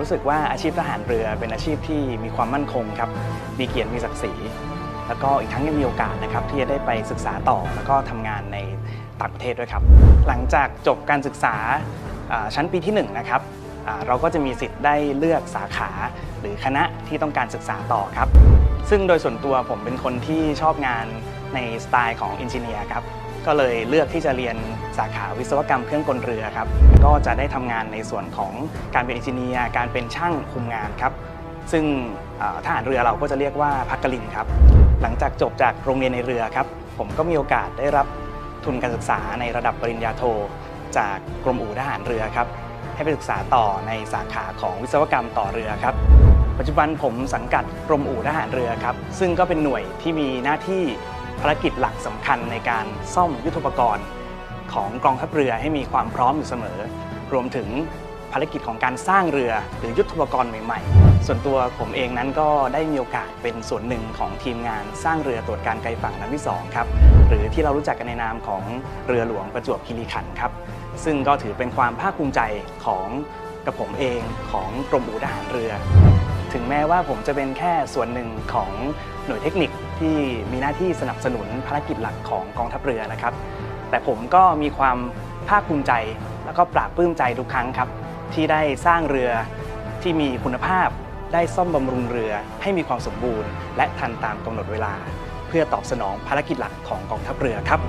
รู้สึกว่าอาชีพทหารเรือเป็นอาชีพที่มีความมั่นคงครับมีเกียรติมีศักดิ์ศรีแล้วก็อีกทั้งยังมีโอกาสนะครับที่จะได้ไปศึกษาต่อแล้วก็ทำงานในต่างประเทศด้วยครับ หลังจากจบการศึกษาชั้นปีที่1นะครับเราก็จะมีสิทธิ์ได้เลือกสาขาหรือคณะที่ต้องการศึกษาต่อครับ ซึ่งโดยส่วนตัวผมเป็นคนที่ชอบงานในสไตล์ของอินจิเนียร์ครับ ก็เลยเลือกที่จะเรียนสาขาวิศวกรรมเครื่องกลเรือครับ ก็จะได้ทำงานในส่วนของการเป็นอินจิเนียร์การเป็นช่างคุมงานครับ ซึ่งทหารเรือเราก็จะเรียกว่าพักกลินครับ หลังจากจบจากโรงเรียนในเรือครับ ผมก็มีโอกาสได้รับทุนการศึกษาในระดับปริญญาโท จากกรมอู่ทหารเรือครับ ให้ไปศึกษาต่อในสาขาของวิศวกรรมต่อเรือครับ ปัจจุบันผมสังกัดกรมอู่ทหารเรือครับ ซึ่งก็เป็นหน่วยที่มีหน้าที่ ภารกิจหลักสำคัญในการซ่อมยุทโธปกรณ์ ของกองทัพเรือให้มีความพร้อมอยู่เสมอ รวมถึงภารกิจของการสร้างเรือหรือยุทโธปกรณ์ใหม่ๆ ส่วนตัวผมเองนั้นก็ได้มีโอกาสเป็นส่วนหนึ่งของทีมงานสร้างเรือตรวจการไกลฝั่งลำที่สองครับ หรือที่เรารู้จักกันในนามของเรือหลวงประจวบคีรีขันธ์ครับ ซึ่งก็ถือเป็นความภาคภูมิใจของกระผมเองของกรมอู่ทหารเรือ ถึงแม้ว่าผมจะเป็นแค่ส่วนหนึ่งของหน่วยเทคนิคที่มีหน้าที่สนับสนุนภารกิจหลักของกองทัพเรือนะครับ แต่ผมก็มีความภาคภูมิใจ แล้วก็ปราบปลื้มใจทุกครั้งครับ ที่ได้สร้างเรือที่มีคุณภาพ ได้ซ่อมบำรุงเรือให้มีความสมบูรณ์ และทันตามกำหนดเวลา เพื่อตอบสนองภารกิจหลักของกองทัพเรือครับ